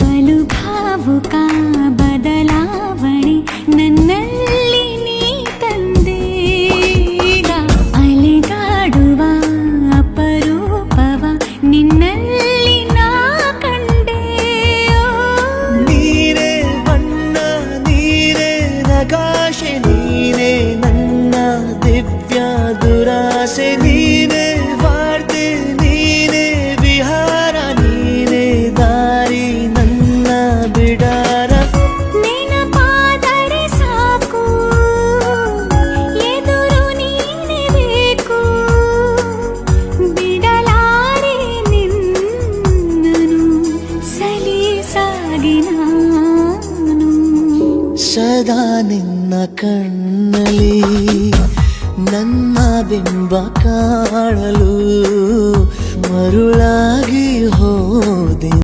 ಬಲು ಭಾವುಕ ಬದಲಾವಣೆ ನನ್ನಲ್ಲಿ ನೀ ತಂದೀಗ ಅಲೆಗಾಡುವ ಅಪರೂಪವ ನಿನ್ನಲ್ಲಿ ನಾ ಕಂಡೆ ನೀನೇ ಬಣ್ಣ ನೀನೇ ನಗಾಶೆ ನೀನೇ ನನ್ನ ದಿವ್ಯ ದುರಾಸೆ ನೀನೇ ಸಲೀಸಾಗಿ ನಾನು ಸದಾ ನಿನ್ನ ಕಣ್ಣಲ್ಲಿ ನನ್ನ ಬಿಂಬ ಕಾಣಲು ಮರುಳಾಗಿ